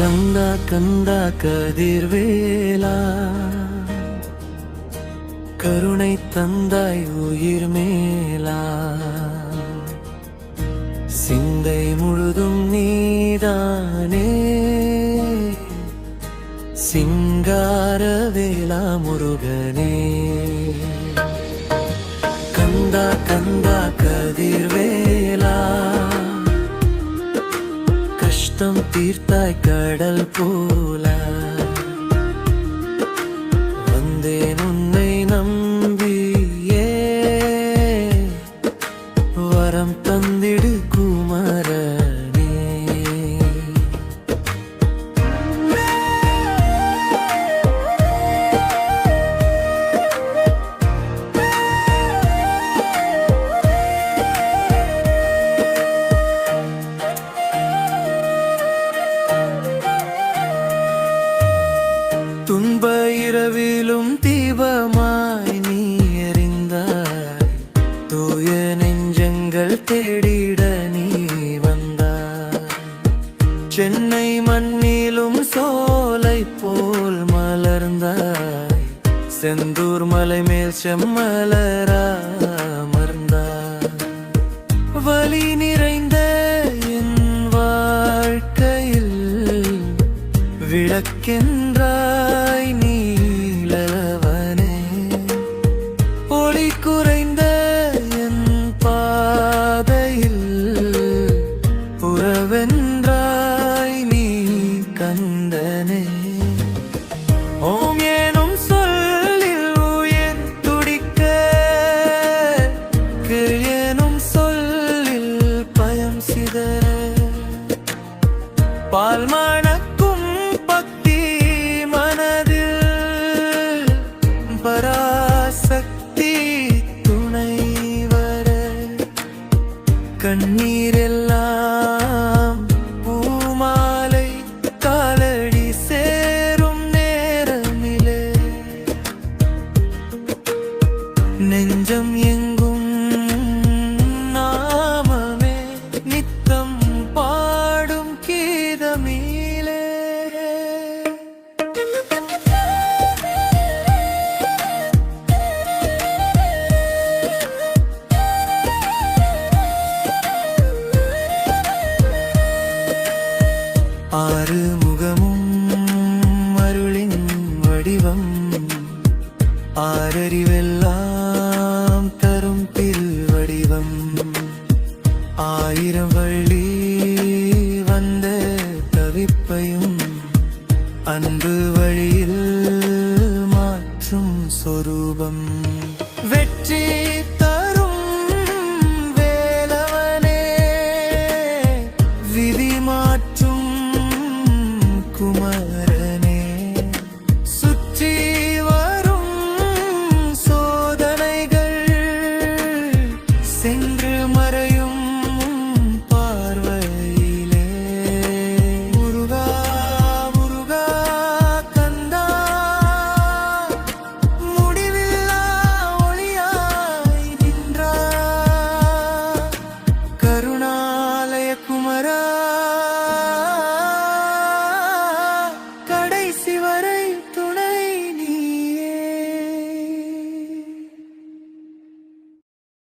கந்தா கந்தா கதிர்வேலா. கருணை தந்தாய் உயிர் மேலா. சிந்தை முழுதும் நீதானே. சிங்கார வேளா முருகனே. கந்தா கந்தா கதிர்வேலா. கஷ்டம் தீர்த்தாய் கடல் போல. வந்தேன் உன்னை நம்பியே. வரம் தந்திடு குமரன். துன்ப இரவிலும் தீபமாய் நீ எறிந்தாய் தூய நெஞ்சங்கள் தேடிட நீ வந்தாய். சென்னை மண்ணிலும் சோலை போல் மலர்ந்தாய். செந்தூர் மலை மேல் செம்மலராய் விளக்கென்றாய் நீலவனே. ஒளி குறைந்த என் பாதையில் உறவென்றாய் நீ கந்தனே. ஓம் ஏனும் சொல்லில் உயர் துடிக்க கிழியனும் சொல்லில் பயம் சிதற. பால்மான கண்ணீரெல்லாம் வடிவம் ஆறறிவெல்லாம் தரும் திருவடிவம். ஆயிரம் வள்ளி வந்த தவிப்பையும் அன்பு வழியில் மாற்றும் சொரூபம். வெற்றி